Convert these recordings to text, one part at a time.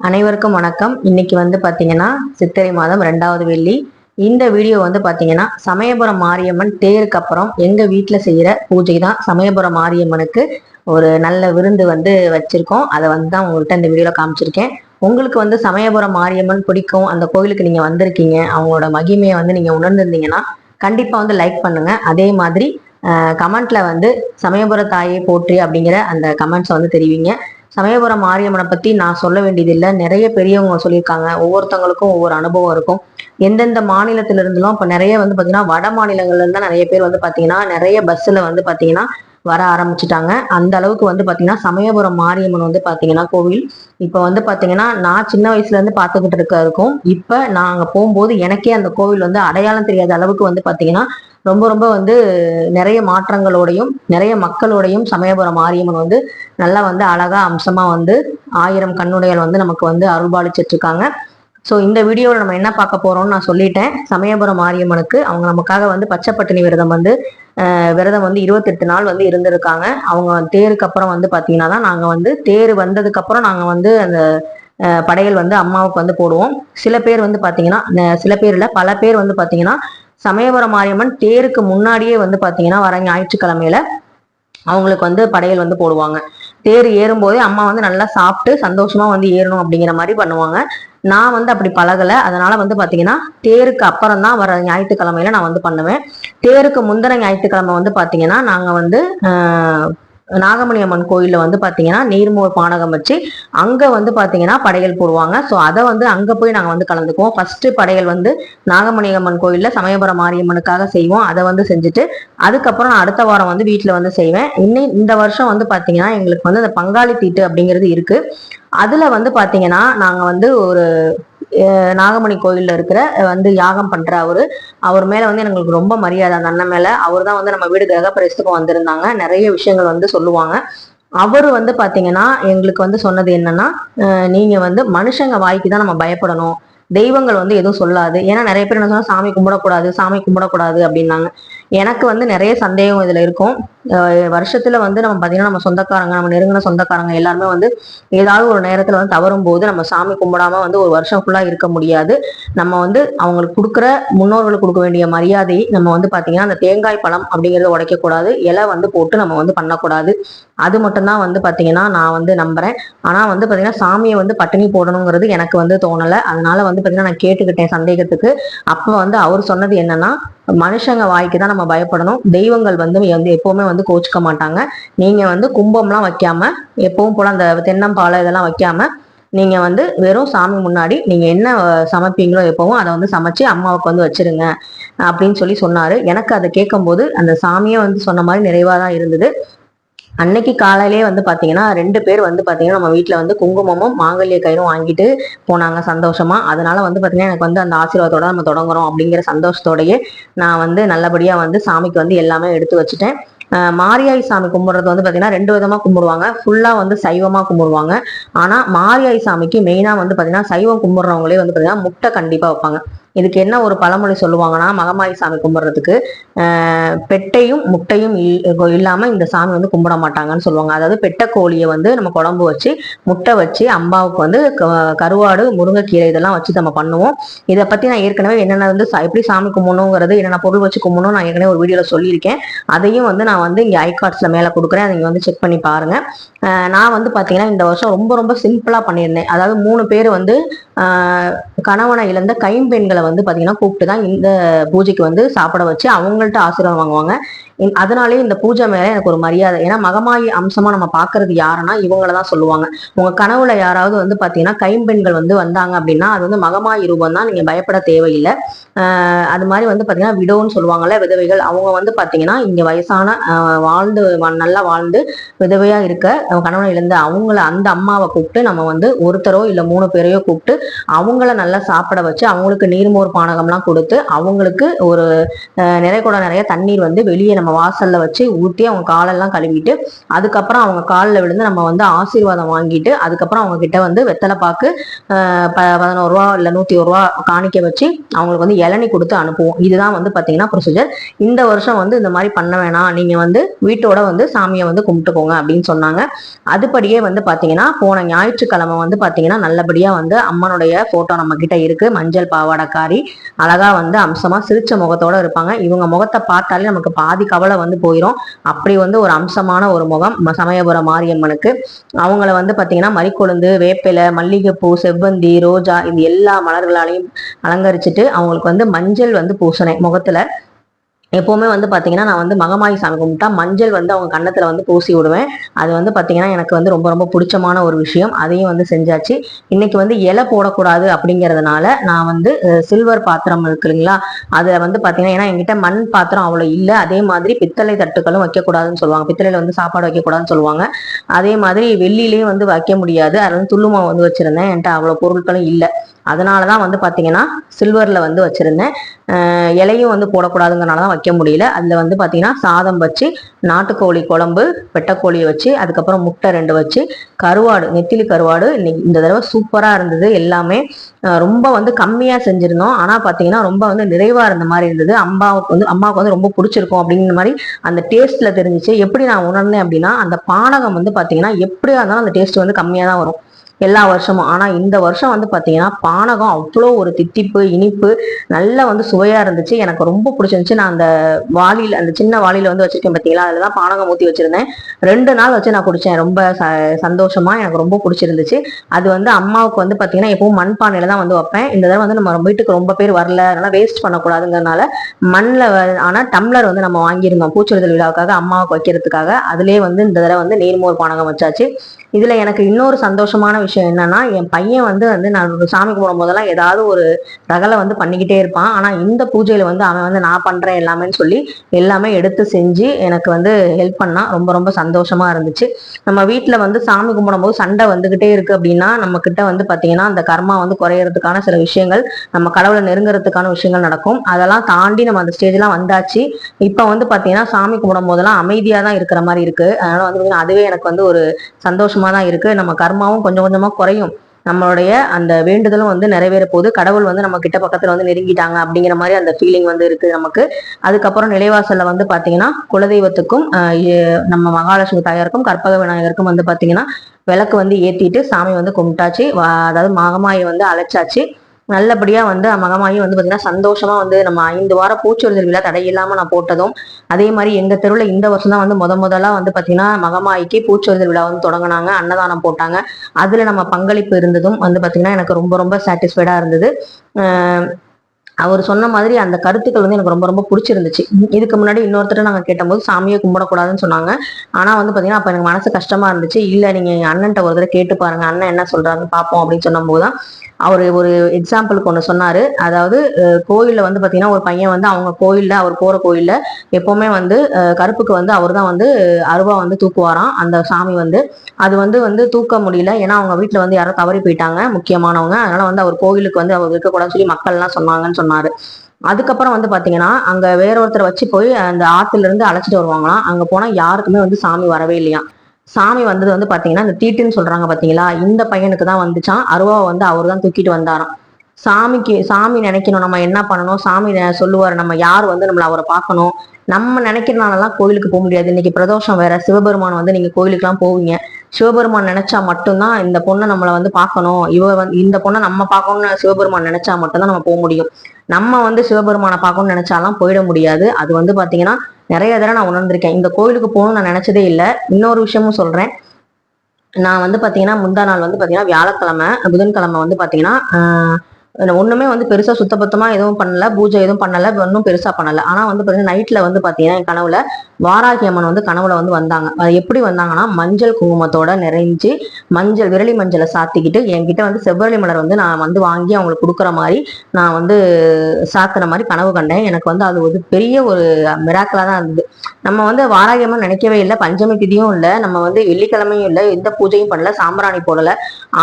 அனைவருக்கும் வணக்கம். இன்னைக்கு வந்து பார்த்தீங்கன்னா சித்திரை மாதம் ரெண்டாவது வெள்ளி. இந்த வீடியோ வந்து பார்த்தீங்கன்னா சமயபுரம் மாரியம்மன் தேருக்கு அப்புறம் எங்கள் வீட்டில் செய்கிற பூஜை தான் சமயபுரம் மாரியம்மனுக்கு ஒரு நல்ல விருந்து வந்து வச்சுருக்கோம். அதை வந்து தான் உங்கள்கிட்ட இந்த வீடியோவில் காமிச்சிருக்கேன். உங்களுக்கு வந்து சமயபுரம் மாரியம்மன் பிடிக்கும். அந்த கோயிலுக்கு நீங்கள் வந்திருக்கீங்க. அவங்களோட மகிமையை வந்து நீங்கள் உணர்ந்திருந்தீங்கன்னா கண்டிப்பாக வந்து லைக் பண்ணுங்கள் அதே மாதிரி கமெண்ட்ல வந்து சமயபுர தாயை போற்றி அப்படிங்கிற அந்த கமெண்ட்ஸ் வந்து தெரிவிங்க. சமயபுரம் மாரியம்மனை பத்தி நான் சொல்ல வேண்டியதில்லை. நிறைய பெரியவங்க சொல்லியிருக்காங்க. ஒவ்வொருத்தவங்களுக்கும் ஒவ்வொரு அனுபவம் இருக்கும். எந்தெந்த மாநிலத்தில இருந்தாலும் இப்போ நிறைய வந்து பாத்தீங்கன்னா வட மாநிலங்கள்லேருந்து நிறைய பேர் வந்து பாத்தீங்கன்னா நிறைய பஸ்ல வந்து பாத்தீங்கன்னா வர ஆரம்பிச்சுட்டாங்க. அந்த அளவுக்கு வந்து பாத்தீங்கன்னா சமயபுரம் மாரியம்மன் வந்து பாத்தீங்கன்னா கோவில் இப்ப வந்து பாத்தீங்கன்னா நான் சின்ன வயசுல இருந்து பார்த்துக்கிட்டு இருக்க இருக்கும். இப்ப நான் அங்க போகும்போது எனக்கே அந்த கோவில் வந்து அடையாளம் தெரியாத அளவுக்கு வந்து பாத்தீங்கன்னா ரொம்ப ரொம்ப வந்து நிறைய மாற்றங்களோடையும் நிறைய மக்களோடையும் சமயபுரம் மாரியம்மன் வந்து நல்லா வந்து அழகா அம்சமா வந்து ஆயிரம் கண்ணுடையால் வந்து நமக்கு வந்து அருள்பாலிச்சிட்டு இருக்காங்க ஸோ இந்த வீடியோவில் நம்ம என்ன பார்க்க போகிறோம்னு நான் சொல்லிட்டேன். சமயபுரம் மாரியம்மனுக்கு அவங்க நமக்காக வந்து பச்சைப்பட்டினி விரதம் வந்து விரதம் வந்து இருபத்தெட்டு நாள் வந்து இருந்திருக்காங்க. அவங்க தேருக்கு அப்புறம் வந்து பார்த்தீங்கன்னா தான் நாங்கள் வந்து தேர் வந்ததுக்கப்புறம் நாங்கள் வந்து அந்த படையல் வந்து அம்மாவுக்கு வந்து போடுவோம். சில பேர் வந்து பார்த்தீங்கன்னா சில பேர் இல்லை பல பேர் வந்து பார்த்தீங்கன்னா சமயபுரம் மாரியம்மன் தேருக்கு முன்னாடியே வந்து பார்த்தீங்கன்னா வர ஞாயிற்றுக்கிழமையில அவங்களுக்கு வந்து படையல் வந்து போடுவாங்க. தேர் ஏறும்போதே அம்மா வந்து நல்லா சாப்பிட்டு சந்தோஷமா வந்து ஏறணும் அப்படிங்கிற மாதிரி பண்ணுவாங்க. நான் வந்து அப்படி பழகலை. அதனால வந்து பார்த்தீங்கன்னா தேருக்கு அப்புறம் தான் வர ஞாயிற்றுக்கிழமையில நான் வந்து பண்ணுவேன். தேருக்கு முந்தின ஞாயிற்றுக்கிழமை வந்து பார்த்தீங்கன்னா நாங்கள் வந்து நாகமணி அம்மன் கோயிலில் வந்து பார்த்தீங்கன்னா நீர்மோர் பானகம் வச்சு அங்கே வந்து பார்த்தீங்கன்னா படையல் போடுவாங்க. ஸோ அதை வந்து அங்கே போய் நாங்கள் வந்து கலந்துக்குவோம். ஃபஸ்ட்டு படையல் வந்து நாகமணி அம்மன் கோயிலில் சமயபுரம் மாரியம்மனுக்காக செய்வோம். அதை வந்து செஞ்சுட்டு அதுக்கப்புறம் நான் அடுத்த வாரம் வந்து வீட்டில் வந்து செய்வேன். இன்னும் இந்த வருஷம் வந்து பார்த்தீங்கன்னா எங்களுக்கு வந்து அந்த பங்காளி தீட்டு அப்படிங்கிறது இருக்குது அதில் வந்து பார்த்தீங்கன்னா நாங்கள் வந்து ஒரு நாகமணி கோயிலில் இருக்கிற வந்து யாகம் பண்ற அவரு. அவர் மேல வந்து எங்களுக்கு ரொம்ப மரியாதை. அந்த அண்ணன் மேல அவர் தான் வந்து நம்ம வீடு கிரக பிரவேசத்துக்கும் வந்திருந்தாங்க. நிறைய விஷயங்கள் வந்து சொல்லுவாங்க. அவர் வந்து பாத்தீங்கன்னா எங்களுக்கு வந்து சொன்னது என்னன்னா நீங்க வந்து மனுஷங்க வாய்க்கு தான் நம்ம பயப்படணும். தெய்வங்கள் வந்து எதுவும் சொல்லாது. ஏன்னா நிறைய பேர் என்ன சொன்னா சாமி கும்பிடக்கூடாது சாமி கும்பிடக்கூடாது அப்படின்னாங்க. எனக்கு வந்து நிறைய சந்தேகம் இதுல இருக்கும். வருஷத்துல வந்து நம்ம பாத்தீங்கன்னா நம்ம சொந்தக்காரங்க நம்ம நெருங்கின சொந்தக்காரங்க எல்லாருமே வந்து ஏதாவது ஒரு நேரத்துல வந்து தவறும் போது நம்ம சாமி கும்பிடாம வந்து ஒரு வருஷம் ஃபுல்லா இருக்க முடியாது. நம்ம வந்து அவங்களுக்கு கொடுக்குற முன்னோர்களுக்கு கொடுக்க வேண்டிய மரியாதை நம்ம வந்து பாத்தீங்கன்னா அந்த தேங்காய் பழம் அப்படிங்கறத உடைக்க கூடாது. இலை வந்து போட்டு நம்ம வந்து பண்ணக்கூடாது. அது மட்டும்தான் வந்து பாத்தீங்கன்னா நான் வந்து நம்புறேன். ஆனா வந்து பாத்தீங்கன்னா சாமியை வந்து பட்டினி போடணுங்கிறது எனக்கு வந்து தோணலை. அதனால வந்து பாத்தீங்கன்னா நான் கேட்டுக்கிட்டேன் சந்தேகத்துக்கு. அப்ப வந்து அவர் சொன்னது என்னன்னா மனுஷங்க வாய்க்கு தான் நம்ம பயப்படணும். தெய்வங்கள் வந்து வந்து எப்பவுமே வந்து கோச்சிக்க மாட்டாங்க. நீங்க வந்து கும்பம்லாம் வைக்காம எப்பவும் போல அந்த தென்னம்பாலை இதெல்லாம் வைக்காம நீங்க வந்து வெறும் சாமி முன்னாடி நீங்க என்ன சமைப்பீங்களோ எப்பவும் அதை வந்து சமைச்சு அம்மாவுக்கு வந்து வச்சிருங்க. அப்படின்னு சொல்லி சொன்னாரு. எனக்கு அதை கேட்கும் போது அந்த சாமியே வந்து சொன்ன மாதிரி நிறைவா தான் இருந்தது. அன்னைக்கு காலையிலே வந்து பார்த்தீங்கன்னா ரெண்டு பேர் வந்து பார்த்தீங்கன்னா நம்ம வீட்டில் வந்து குங்குமமும் மாங்கல்ய கயிறும் வாங்கிட்டு போனாங்க சந்தோஷமா. அதனால வந்து பார்த்தீங்கன்னா எனக்கு வந்து அந்த ஆசீர்வாதத்தோட நம்ம தொடங்குறோம் அப்படிங்கிற சந்தோஷத்தோடயே நான் வந்து நல்லபடியாக வந்து சாமிக்கு வந்து எல்லாமே எடுத்து வச்சுட்டேன். மாரியாய் சாமி கும்பிட்றது வந்து பார்த்தீங்கன்னா ரெண்டு விதமாக கும்பிடுவாங்க. ஃபுல்லாக வந்து சைவமாக கும்பிடுவாங்க. ஆனால் மாரியாய் சாமிக்கு மெயினாக வந்து பார்த்தீங்கன்னா சைவம் கும்பிட்றவங்களே வந்து பார்த்தீங்கன்னா முட்டை கண்டிப்பாக வைப்பாங்க. இதுக்கு என்ன ஒரு பழமொழி சொல்லுவாங்கன்னா மகமாயி சாமி கும்பிட்றதுக்கு பெட்டையும் முட்டையும் இல்லாமல் இந்த சாமி வந்து கும்பிட மாட்டாங்கன்னு சொல்லுவாங்க. அதாவது பெட்டை கோழியை வந்து நம்ம குழம்பு வச்சு முட்டை வச்சு அம்பாவுக்கு வந்து கருவாடு முருங்கைக்கீரை இதெல்லாம் வச்சு நம்ம பண்ணுவோம். இதை பற்றி நான் ஏற்கனவே என்னென்ன வந்து எப்படி சாமி கும்பிடணுங்கிறது என்னென்ன பொருள் வச்சு கும்பிடணும் நான் ஏற்கனவே ஒரு வீடியோவில் சொல்லியிருக்கேன். அதையும் வந்து நான் வந்து இந்த ஐ கார்ட்ஸில் மேலே கொடுக்குறேன். அதை வந்து செக் பண்ணி பாருங்கள் நான் வந்து பார்த்தீங்கன்னா இந்த வருஷம் ரொம்ப ரொம்ப சிம்பிளாக பண்ணியிருந்தேன். அதாவது மூணு பேர் வந்து கணவனை இழந்த கைம்பெண்களை வந்து பாத்தீங்கன்னா கூப்பிட்டு தான் இந்த பூஜைக்கு வந்து சாப்பிட வச்சு அவங்கள்ட்ட ஆசீர்வாதம் வாங்குவாங்க. அதனாலே இந்த பூஜை மேல எனக்கு ஒரு மரியாதை. ஏன்னா மகமாயி அம்சமா நம்ம பாக்குறது யாருன்னா இவங்கள தான் சொல்லுவாங்க. உங்க கனவுல யாராவது வந்து பாத்தீங்கன்னா கைம்பெண்கள் வந்து வந்தாங்க அப்படின்னா அது வந்து மகமாயி ரூபம் தான் நீங்க பயப்பட தேவையில்லை. அது மாதிரி வந்து பாத்தீங்கன்னா விடோன்னு சொல்லுவாங்கல்ல விதவைகள். அவங்க வந்து பாத்தீங்கன்னா இங்க வயசான வாழ்ந்து நல்லா வாழ்ந்து விதவையா இருக்க கணவனை இழந்த அவங்கள அந்த அம்மாவை கூப்பிட்டு நம்ம வந்து ஒருத்தரோ இல்ல மூணு பேரையோ கூப்பிட்டு அவங்கள நல்லா சாப்பிட வச்சு அவங்களுக்கு நீர்மோர் பானகம்லாம் கொடுத்து அவங்களுக்கு ஒரு நிறைய கூட நிறைய தண்ணீர் வந்து வெளியே நம்ம நம்ம வாசல்ல வச்சு ஊற்றி அவங்க காலெல்லாம் கழுவிட்டு அதுக்கப்புறம் அவங்க காலில் விழுந்து நம்ம வந்து ஆசீர்வாதம் வாங்கிட்டு அதுக்கப்புறம் அவங்க கிட்ட வந்து வெத்தலை பாக்கு ப பதினோரு ரூபா இல்லை நூற்றி ஒரு ரூபா காணிக்க வச்சு அவங்களுக்கு வந்து இளநி கொடுத்து அனுப்புவோம். இதுதான் வந்து பாத்தீங்கன்னா ப்ரொசீஜர் இந்த வருஷம் வந்து இந்த மாதிரி பண்ண வேணாம். நீங்கள் வந்து வீட்டோட வந்து சாமியை வந்து கும்பிட்டுக்கோங்க அப்படின்னு சொன்னாங்க. அதுபடியே வந்து பாத்தீங்கன்னா போன ஞாயிற்றுக்கிழமை வந்து பாத்தீங்கன்னா நல்லபடியாக வந்து அம்மனுடைய ஃபோட்டோ நம்ம கிட்ட இருக்கு. மஞ்சள் பாவாடைக்காரி அழகா வந்து அம்சமா சிரிச்ச முகத்தோட இருப்பாங்க. இவங்க முகத்தை பார்த்தாலே நமக்கு பாதி கவலை வந்து போயிடும் அப்படி வந்து ஒரு அம்சமான ஒரு முகம் சமயபுரம் மாரியம்மனுக்கு. அவங்கள வந்து பார்த்தீங்கன்னா மறிக்கொழுந்து வேப்பிலை மல்லிகைப்பூ செவ்வந்தி ரோஜா இது எல்லா மலர்களாலையும் அலங்கரிச்சுட்டு அவங்களுக்கு வந்து மஞ்சள் வந்து பூசணை முகத்துல எப்போவுமே வந்து பார்த்தீங்கன்னா நான் வந்து மகமாயி சாமி கும்பிட்டா மஞ்சள் வந்து அவங்க கன்னத்தில் வந்து பூசி விடுவேன். அது வந்து பார்த்தீங்கன்னா எனக்கு வந்து ரொம்ப ரொம்ப பிடிச்சமான ஒரு விஷயம். அதையும் வந்து செஞ்சாச்சு. இன்னைக்கு வந்து இலை போடக்கூடாது அப்படிங்கிறதுனால நான் வந்து சில்வர் பாத்திரம் இருக்கு இல்லைங்களா? அதில் வந்து பார்த்தீங்கன்னா ஏன்னா என்கிட்ட மண் பாத்திரம் அவ்வளோ இல்லை. அதே மாதிரி பித்தளை தட்டுகளும் வைக்கக்கூடாதுன்னு சொல்லுவாங்க. பித்தளையில் வந்து சாப்பாடு வைக்கக்கூடாதுன்னு சொல்லுவாங்க. அதே மாதிரி வெள்ளிலேயே வந்து வைக்க முடியாது. அது வந்து துள்ளுமா வந்து வச்சிருந்தேன். என்கிட்ட அவ்வளோ பொருட்களும் இல்லை. அதனாலதான் வந்து பார்த்தீங்கன்னா சில்வரில் வந்து வச்சுருந்தேன். இலையும் வந்து போடக்கூடாதுங்கிறனால தான் வைக்க முடியல. அதில் வந்து பார்த்தீங்கன்னா சாதம் வச்சு நாட்டுக்கோழி குழம்பு வெட்டைக்கோழியை வச்சு அதுக்கப்புறம் முட்டை ரெண்டு வச்சு கருவாடு நெத்திலி கருவாடு இன்னைக்கு இந்த தடவை சூப்பராக இருந்தது. எல்லாமே ரொம்ப வந்து கம்மியாக செஞ்சுருந்தோம். ஆனால் பார்த்தீங்கன்னா ரொம்ப வந்து நிறைவாக இருந்த மாதிரி இருந்தது. அம்மாவுக்கு வந்து அம்மாவுக்கு வந்து ரொம்ப பிடிச்சிருக்கும் அப்படிங்கிற மாதிரி அந்த டேஸ்ட்டில் தெரிஞ்சுச்சு. எப்படி நான் உணர்ந்தேன் அப்படின்னா அந்த பானகம் வந்து பார்த்தீங்கன்னா எப்படியா இருந்தாலும் அந்த டேஸ்ட் வந்து கம்மியாக தான் வரும். எல்லா வருஷமும். ஆனால் இந்த வருஷம் வந்து பார்த்தீங்கன்னா பானகம் அவ்வளோ ஒரு தித்திப்பு இனிப்பு நல்லா வந்து சுவையாக இருந்துச்சு. எனக்கு ரொம்ப பிடிச்சிருந்துச்சு. நான் அந்த வாளியில் அந்த சின்ன வாளியில் வந்து வச்சுருக்கேன் பார்த்தீங்களா அதில் தான் பானகம் ஊற்றி வச்சுருந்தேன். ரெண்டு நாள் வச்சு நான் குடித்தேன் ரொம்ப ச- சந்தோஷமாக எனக்கு ரொம்ப பிடிச்சிருந்துச்சு. அது வந்து அம்மாவுக்கு வந்து பார்த்தீங்கன்னா எப்பவும் மண் பானையில் தான் வந்து வைப்பேன். இந்த தடவை வந்து நம்ம வீட்டுக்கு ரொம்ப பேர் வரல. அதனால் வேஸ்ட் பண்ணக்கூடாதுங்கிறனால மண்ணில் ஆனால் டம்ளர் வந்து நம்ம வாங்கியிருந்தோம். பூச்சொரிதல் விழாவுக்காக அம்மாவுக்கு வைக்கிறதுக்காக. அதுலேயே வந்து இந்த தடவை வந்து நீர்மோர் பானகம் வச்சாச்சு. இதுல எனக்கு இன்னொரு சந்தோஷமான விஷயம் என்னன்னா என் பையன் வந்து வந்து நான் சாமி கும்பிடும் போதெல்லாம் ஏதாவது ஒரு ரகலை வந்து பண்ணிக்கிட்டே இருப்பான். ஆனா இந்த பூஜையில வந்து அவன் வந்து நான் பண்றேன் எல்லாமேன்னு சொல்லி எல்லாமே எடுத்து செஞ்சு எனக்கு வந்து ஹெல்ப் பண்ணா ரொம்ப ரொம்ப சந்தோஷமா இருந்துச்சு. நம்ம வீட்டில் வந்து சாமி கும்பிடும் போது சண்டை வந்துகிட்டே இருக்கு அப்படின்னா நம்ம கிட்ட வந்து பாத்தீங்கன்னா அந்த கர்மா வந்து குறையறதுக்கான சில விஷயங்கள் நம்ம கடவுளை நெருங்குறதுக்கான விஷயங்கள் நடக்கும். அதெல்லாம் தாண்டி நம்ம அந்த ஸ்டேஜ்லாம் வந்தாச்சு. இப்போ வந்து பாத்தீங்கன்னா சாமி கும்பிடும் போதெல்லாம் அமைதியா தான் இருக்கிற மாதிரி இருக்கு. அதனால வந்து அதுவே எனக்கு வந்து ஒரு சந்தோஷமா தான் இருக்குது நம்ம கர்மாவும் கொஞ்சம் கொஞ்சமாக குறையும். நம்மளுடைய அந்த வேண்டுதலும் வந்து நிறைவேற போது கடவுள் வந்து நம்ம கிட்ட பக்கத்துல வந்து நெருங்கிட்டாங்க அப்படிங்கிற மாதிரி அந்த ஃபீலிங் வந்து இருக்கு நமக்கு. அதுக்கப்புறம் நிலைவாசல்ல வந்து பாத்தீங்கன்னா குலதெய்வத்துக்கும் நம்ம மகாலட்சுமி தாயாருக்கும் கற்பக விநாயகருக்கும் வந்து பாத்தீங்கன்னா விளக்கு வந்து ஏத்திட்டு சாமி வந்து கும்பிட்டாச்சு. அதாவது மகமாயை வந்து அழைச்சாச்சு. நல்லபடியா வந்து மகமாயி வந்து பாத்தீங்கன்னா சந்தோஷமா வந்து நம்ம ஐந்து வாரம் பூச்சொரிதல் விழா தடையில்லாம நான் போட்டதும். அதே மாதிரி எங்க தெருவில் இந்த வருஷம் தான் வந்து முத முதலா வந்து பாத்தீங்கன்னா மகமாயிக்கு பூச்சொரிதல் விழா வந்து தொடங்கினாங்க அன்னதானம் போட்டாங்க. அதுல நம்ம பங்களிப்பு இருந்ததும் வந்து பாத்தீங்கன்னா எனக்கு ரொம்ப ரொம்ப சாட்டிஸ்ஃபைடா இருந்தது. அவர் சொன்ன மாதிரி அந்த கருத்துக்கள் வந்து எனக்கு ரொம்ப ரொம்ப பிடிச்சிருந்துச்சு. இதுக்கு முன்னாடி இன்னொருத்தர் நாங்கள் கேட்டபோது சாமியை கும்பிடக்கூடாதுன்னு சொன்னாங்க. ஆனால் வந்து பார்த்தீங்கன்னா அப்போ எனக்கு மனசு கஷ்டமா இருந்துச்சு. இல்லை நீங்கள் எங்கள் அண்ணன்ட்ட ஒரு தடவை கேட்டு பாருங்க. அண்ணன் என்ன சொல்றாருன்னு பார்ப்போம் அப்படின்னு சொன்னபோது தான் அவர் ஒரு எக்ஸாம்பிளுக்கு ஒன்று சொன்னார். அதாவது கோயிலில் வந்து பார்த்தீங்கன்னா ஒரு பையன் வந்து அவங்க கோயிலில் அவர் போகிற கோயிலில் எப்போவுமே வந்து கருப்புக்கு வந்து அவர் தான் வந்து அருவா வந்து தூக்குவாராம். அந்த சாமி வந்து. அது வந்து வந்து தூக்க முடியல. ஏன்னா அவங்க வீட்டில் வந்து யாரோ தவறி போயிட்டாங்க முக்கியமானவங்க. அதனால் வந்து அவர் கோயிலுக்கு வந்து அவர் இருக்கக்கூடாதுன்னு சொல்லி மக்கள்லாம் சொன்னாங்கன்னு சொன்னார். அதுக்கப்புறம் வந்து பாத்தீங்கன்னா அங்க வேற ஒருத்தரை வச்சு போய் அந்த ஆத்துல இருந்து அழைச்சிட்டு வருவாங்களாம். அங்க போனா யாருக்குமே வந்து சாமி வரவே இல்லையா சாமி வந்தது வந்து பாத்தீங்கன்னா இந்த தீட்டுன்னு சொல்றாங்க பாத்தீங்களா? இந்த பையனுக்கு தான் வந்துச்சான். அருவாவை வந்து அவர் தான் தூக்கிட்டு வந்தாராம். சாமிக்கு சாமி நினைக்கணும். நம்ம என்ன பண்ணணும்? சாமி சொல்லுவார் நம்ம யார் வந்து நம்மளை அவரை பார்க்கணும்? நம்ம நினைக்கிறனாலலாம் கோவிலுக்கு போக முடியாது. இன்னைக்கு பிரதோஷம் வேற. சிவபெருமான் வந்து நீங்க கோவிலுக்குலாம் போவீங்க. சிவபெருமான் நினைச்சா மட்டும்தான் இந்த பொண்ணை நம்மளை வந்து பார்க்கணும். இவ வந்து இந்த பொண்ணை நம்ம பார்க்கணும்னு சிவபெருமான் நினைச்சா மட்டும்தான் நம்ம போக முடியும். நம்ம வந்து சிவபெருமானை பார்க்கணும்னு நினைச்சாலாம் போயிட முடியாது. அது வந்து பாத்தீங்கன்னா நிறைய தடவை நான் உணர்ந்திருக்கேன். இந்த கோயிலுக்கு போகணும்னு நான் நினைச்சதே இல்லை. இன்னொரு விஷயமும் சொல்கிறேன் நான் வந்து பார்த்தீங்கன்னா முந்தா நாள் வந்து பார்த்தீங்கன்னா வியாழக்கிழமை புதன்கிழமை வந்து பார்த்தீங்கன்னா ஒன்றுமே வந்து பெருசாக சுத்தபத்தமாக எதுவும் பண்ணல. பூஜை எதுவும் பண்ணலை. ஒன்றும் பெருசாக பண்ணலை. ஆனால் வந்து பார்த்தீங்கன்னா நைட்டில் வந்து பார்த்தீங்கன்னா என் கனவுல வாராகி அம்மன் வந்து கனவுல வந்து வந்தாங்க. அது எப்படி வந்தாங்கன்னா மஞ்சள் குங்குமத்தோட நிறைஞ்சு மஞ்சள் விரலி மஞ்சளை சாத்திக்கிட்டு என்கிட்ட வந்து செவ்வரளி மலர் வந்து நான் வந்து வாங்கி அவங்களுக்கு கொடுக்குற மாதிரி நான் வந்து சாத்துற மாதிரி கனவு கண்டேன். எனக்கு வந்து அது ஒரு பெரிய ஒரு மிராக்கலாக தான் இருந்தது. நம்ம வந்து வாராகி அம்மன் நினைக்கவே இல்லை. பஞ்சமி திதியும் இல்லை. நம்ம வந்து வெள்ளிக்கிழமையும் இல்லை. எந்த பூஜையும் பண்ணல. சாம்பிராணி போடல.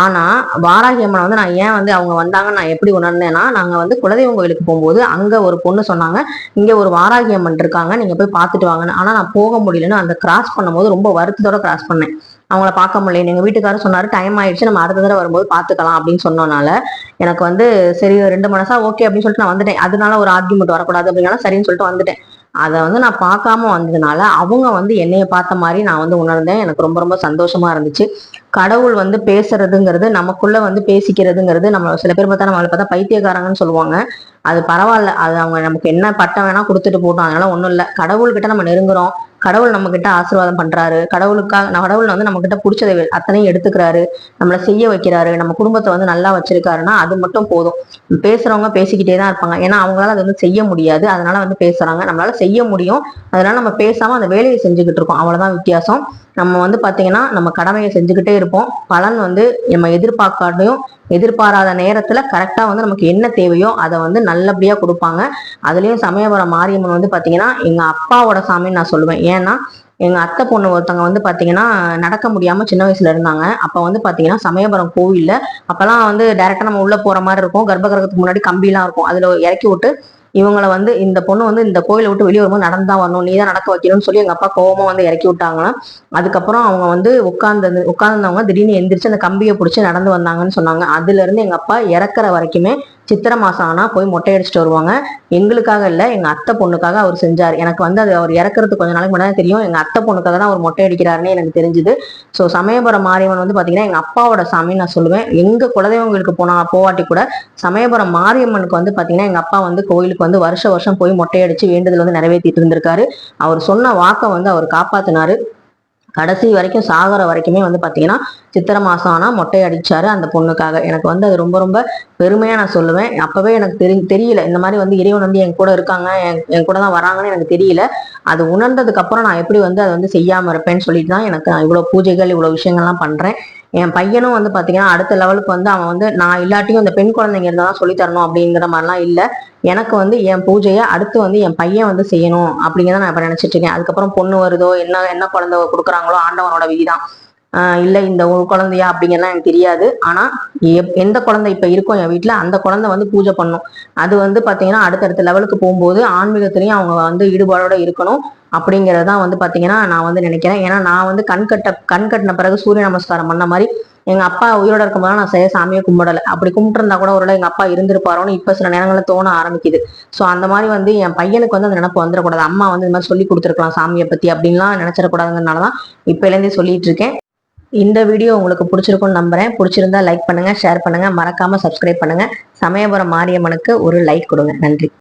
ஆனா வாராகி அம்மனை வந்து நான் ஏன் வந்து அவங்க வந்தாங்கன்னு நான் எப்படி உணர்ந்தேன்னா நாங்க வந்து குலதெய்வம் கோயிலுக்கு போகும்போது அங்க ஒரு பொண்ணு சொன்னாங்க இங்க ஒரு வாராகி அம்மன் இருக்காங்க. நீங்க போய் பார்த்துட்டு வாங்கன்னு. ஆனால் நான் போக முடியலன்னு அந்த கிராஸ் பண்ணும்போது ரொம்ப வருத்தத்தோட கிராஸ் பண்ணேன். அவங்கள பார்க்க முடியல. எங்கள் வீட்டுக்காரர் சொன்னாரு டைம் ஆயிடுச்சு நம்ம அடுத்த தடவை வரும்போது பார்த்துக்கலாம் அப்படின்னு சொன்னனால எனக்கு வந்து சரி ரெண்டு மனசா ஓகே அப்படின்னு சொல்லிட்டு நான் வந்துட்டேன். அதனால ஒரு ஆர்குமெண்ட் வரக்கூடாது அப்படின்னால சரின்னு சொல்லிட்டு வந்துட்டேன். அதை வந்து நான் பார்க்காம வந்ததுனால அவங்க வந்து என்னைய பார்த்த மாதிரி நான் வந்து உணர்ந்தேன். எனக்கு ரொம்ப ரொம்ப சந்தோஷமா இருந்துச்சு. கடவுள் வந்து பேசுறதுங்கிறது நமக்குள்ள வந்து பேசிக்கிறதுங்கிறது நம்ம சில பேர் பார்த்தா நம்மளை பார்த்தா பைத்தியக்காரங்கன்னு சொல்லுவாங்க. அது பரவாயில்ல. அது அவங்க நமக்கு என்ன பட்டம் வேணா கொடுத்துட்டு போட்டோம். அதனால ஒன்றும் இல்லை. கடவுள்கிட்ட நம்ம நெருங்குறோம். கடவுள் நம்ம கிட்ட ஆசீர்வாதம் பண்றாரு. கடவுளுக்காக கடவுள் வந்து நம்ம கிட்ட பிடிச்சதை அத்தனையும் எடுத்துக்கிறாரு. நம்மளை செய்ய வைக்கிறாரு. நம்ம குடும்பத்தை வந்து நல்லா வச்சிருக்காருன்னா அது மட்டும் போதும். பேசுறவங்க பேசிக்கிட்டே தான் இருப்பாங்க. ஏன்னா அவங்களால அது வந்து செய்ய முடியாது. அதனால வந்து பேசுறாங்க. நம்மளால செய்ய முடியும். அதனால நம்ம பேசாம அந்த வேலையை செஞ்சுக்கிட்டு இருக்கோம். அவ்வளவுதான் வித்தியாசம். நம்ம வந்து பாத்தீங்கன்னா நம்ம கடமையை செஞ்சுக்கிட்டே இருப்போம். பலன் வந்து நம்ம எதிர்பார்க்காதையும் எதிர்பாராத நேரத்துல கரெக்டா வந்து நமக்கு என்ன தேவையோ அதை வந்து நல்லபடியாக கொடுப்பாங்க. அதுலேயும் சமயபுரம் மாரியம்மன் வந்து பார்த்தீங்கன்னா எங்கள் அப்பாவோட சாமின்னு நான் சொல்லுவேன். ஏன்னா எங்க அத்தை பொண்ணு ஒருத்தவங்க வந்து பாத்தீங்கன்னா நடக்க முடியாம சின்ன வயசுல இருந்தாங்க. அப்ப வந்து பாத்தீங்கன்னா சமயபுரம் கோவில்ல அப்பெல்லாம் வந்து டைரக்டா நம்ம உள்ள போற மாதிரி இருக்கும். கர்ப்பகிரகத்துக்கு முன்னாடி கம்பிலாம் இருக்கும். அதுல இறக்கி விட்டு இவங்களை வந்து இந்த பொண்ணு வந்து இந்த கோயிலை விட்டு வெளியே வரும்போது நடந்து தான் வரணும் நீ தான் நடக்க வைக்கணும்னு சொல்லி எங்கள் அப்பா கோபமாக வந்து இறக்கி விட்டாங்கன்னா அதுக்கப்புறம் அவங்க வந்து உட்கார்ந்து உட்கார்ந்தவங்க திடீர்னு எந்திரிச்சு அந்த கம்பியை பிடிச்சி நடந்து வந்தாங்கன்னு சொன்னாங்க. அதுலேருந்து எங்கள் அப்பா இறக்குற வரைக்குமே சித்திரை மாசம் ஆனால் போய் மொட்டை அடிச்சுட்டு வருவாங்க. எங்களுக்காக இல்லை எங்கள் அத்தை பொண்ணுக்காக அவர் செஞ்சார். எனக்கு வந்து அது அவர் இறக்குறது கொஞ்ச நாளைக்கு முன்னாடி தெரியும். எங்கள் அத்தை பொண்ணுக்காக தான் அவர் மொட்டை அடிக்கிறாருன்னு எனக்கு தெரிஞ்சுது. ஸோ சமயபுரம் மாரியம்மன் வந்து பார்த்தீங்கன்னா எங்கள் அப்பாவோட சாமின்னு நான் சொல்லுவேன். எங்கள் குலதெய்வங்களுக்கு போனா போவாட்டி கூட சமயபுரம் மாரியம்மனுக்கு வந்து பார்த்தீங்கன்னா எங்கள் அப்பா வந்து கோயிலுக்கு வந்து வருஷ வருஷம் போய் மொட்டையடிச்சு வேண்டுதல் வந்து நிறைவேற்றிட்டு இருந்திருக்காரு. அவர் சொன்ன வாக்கை வந்து அவர் காப்பாத்தினாரு. கடைசி வரைக்கும் சாகர வரைக்குமே வந்து பார்த்தீங்கன்னா சித்திரை மாதம் ஆனால் மொட்டை அடிச்சாரு அந்த பொண்ணுக்காக. எனக்கு வந்து அது ரொம்ப ரொம்ப பெருமையாக நான் சொல்லுவேன். அப்போவே எனக்கு தெரி தெரியல. இந்த மாதிரி வந்து இறைவன் வந்து என் கூட இருக்காங்க என் கூட தான் வராங்கன்னு எனக்கு தெரியல. அது உணர்ந்ததுக்கப்புறம் நான் எப்படி வந்து அதை வந்து செய்யாமல் இருப்பேன்னு சொல்லிட்டு தான் எனக்கு இவ்வளோ பூஜைகள் இவ்வளோ விஷயங்கள்லாம் பண்ணுறேன் என் பையனும் வந்து பார்த்தீங்கன்னா அடுத்த லெவலுக்கு வந்து அவன் வந்து நான் இல்லாட்டியும் இந்த பெண் குழந்தைங்க இருந்தாலும் தான் சொல்லி தரணும் அப்படிங்கிற மாதிரிலாம் இல்லை. எனக்கு வந்து என் பூஜையை அடுத்து வந்து என் பையன் வந்து செய்யணும் அப்படிங்கிறத நான் இப்ப நினைச்சிட்டு இருக்கேன். அதுக்கப்புறம் பொண்ணு வருதோ என்ன என்ன குழந்தை கொடுக்குறாங்களோ ஆண்டவனோட விதிதான். தான் இல்லை இந்த ஒரு குழந்தையா அப்படிங்கறதுலாம் எனக்கு தெரியாது. ஆனால் எந்த குழந்தை இப்போ இருக்கும் என் வீட்டில் அந்த குழந்தை வந்து பூஜை பண்ணும். அது வந்து பார்த்தீங்கன்னா அடுத்தடுத்த லெவலுக்கு போகும்போது ஆன்மீகத்திலையும் அவங்க வந்து ஈடுபாடோட இருக்கணும் அப்படிங்கிறதான் வந்து பார்த்தீங்கன்னா நான் வந்து நினைக்கிறேன். ஏன்னா நான் வந்து கண் கட்ட கண் கட்டின பிறகு சூரிய நமஸ்காரம் பண்ண மாதிரி எங்கள் அப்பா உயிரோட இருக்கும்போது நான் செய்ய சாமியை கும்பிடலை. அப்படி கும்பிட்டுருந்தா கூட ஒரு எங்கள் அப்பா இருந்திருப்பாரோன்னு இப்போ சில நேரங்களில் தோண ஆரம்பிக்குது. ஸோ அந்த மாதிரி வந்து என் பையனுக்கு வந்து அந்த நினப்பு வந்துடக்கூடாது. அம்மா வந்து இந்த மாதிரி சொல்லி கொடுத்துருக்கலாம் சாமியை பற்றி அப்படின்லாம் நினச்சிடக்கூடாதுங்கிறனால தான் இப்போலேருந்தே சொல்லிட்டு இருக்கேன். இந்த வீடியோ உங்களுக்கு பிடிச்சிருக்கும்னு நம்புறேன். பிடிச்சிருந்தா லைக் பண்ணுங்க ஷேர் பண்ணுங்க. மறக்காம சப்ஸ்கிரைப் பண்ணுங்க. சமயபுரம் மாரியம்மனுக்கு ஒரு லைக் கொடுங்க. நன்றி.